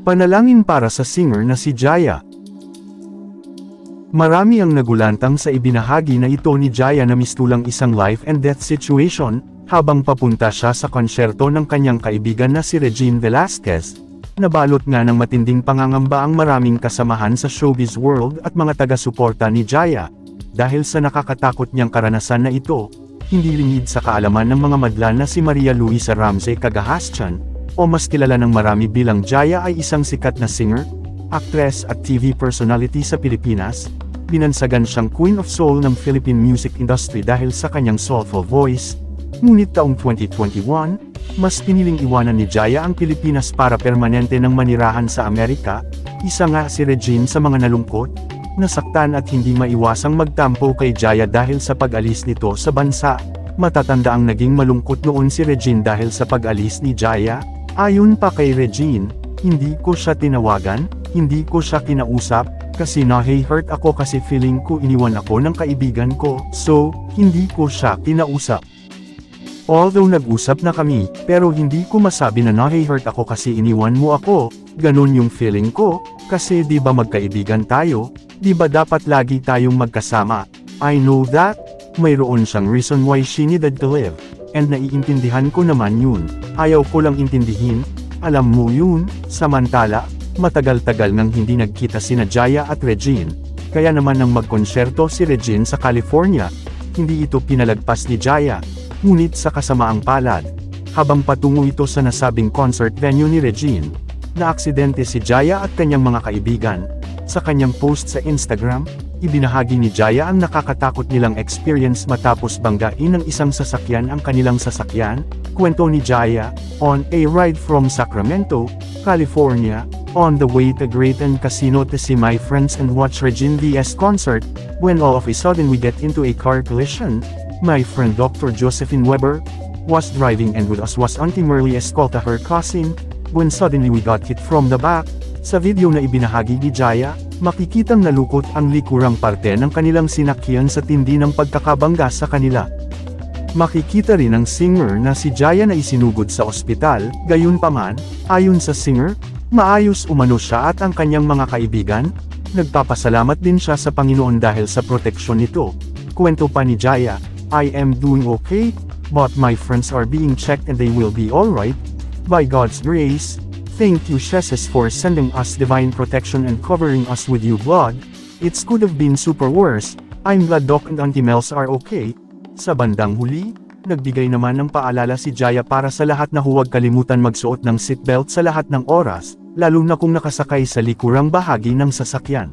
Panalangin para sa singer na si Jaya. Marami ang nagulantang sa ibinahagi na ito ni Jaya na mistulang isang life and death situation, habang papunta siya sa konsyerto ng kanyang kaibigan na si Regine Velasquez. Nabalot nga ng matinding pangangamba ang maraming kasamahan sa showbiz world at mga taga-suporta ni Jaya. Dahil sa nakakatakot niyang karanasan na ito, hindi lingid sa kaalaman ng mga madla na si Maria Luisa Ramsey Cagahastian, o mas kilala ng marami bilang Jaya ay isang sikat na singer, actress at TV personality sa Pilipinas, binansagan siyang Queen of Soul ng Philippine music industry dahil sa kanyang soulful voice, ngunit taong 2021, mas piniling iwanan ni Jaya ang Pilipinas para permanente ng manirahan sa Amerika, isa nga si Regine sa mga nalungkot, nasaktan at hindi maiwasang magtampo kay Jaya dahil sa pag-alis nito sa bansa. Matatanda ang naging malungkot noon si Regine dahil sa pag-alis ni Jaya, ayon pa kay Regine, hindi ko siya tinawagan, hindi ko siya kinausap, kasi nahi-hurt ako kasi feeling ko iniwan ako ng kaibigan ko, so, hindi ko siya kinausap. Although nag-usap na kami, pero hindi ko masabi na nahi-hurt ako kasi iniwan mo ako, ganun yung feeling ko, kasi di ba magkaibigan tayo, di ba dapat lagi tayong magkasama, I know that, mayroon siyang reason why she needed to live, and naiintindihan ko naman yun, ayaw ko lang intindihin, alam mo yun, samantala, matagal-tagal nang hindi nagkita sina Jaya at Regine, kaya naman nang magkonsyerto si Regine sa California, hindi ito pinalagpas ni Jaya, ngunit sa kasamaang palad, habang patungo ito sa nasabing concert venue ni Regine, na aksidente si Jaya at kanyang mga kaibigan. Sa kanyang post sa Instagram, ibinahagi ni Jaya ang nakakatakot nilang experience matapos banggain ng isang sasakyan ang kanilang sasakyan, kwento ni Jaya, on a ride from Sacramento, California, on the way to Grayton Casino to see my friends and watch Regine Diaz concert, when all of a sudden we get into a car collision, my friend Dr. Josephine Weber, was driving and with us was Auntie Merly Escolta her cousin, when suddenly we got hit from the back. Sa video na ibinahagi ni Jaya, makikitang nalukot ang likurang parte ng kanilang sinakyan sa tindi ng pagkakabangga sa kanila. Makikita rin ang singer na si Jaya na isinugod sa ospital, gayunpaman, ayon sa singer, maayos umano siya at ang kanyang mga kaibigan, nagpapasalamat din siya sa Panginoon dahil sa proteksyon nito. Kwento pa ni Jaya, I am doing okay, but my friends are being checked and they will be alright. By God's grace, thank you Jesus for sending us divine protection and covering us with your blood. It could have been super worse. I'm glad Doc and Auntie Mels are okay. Sa bandang huli, nagbigay naman ng paalala si Jaya para sa lahat na huwag kalimutan magsuot ng seatbelt sa lahat ng oras, lalo na kung nakasakay sa likurang bahagi ng sasakyan.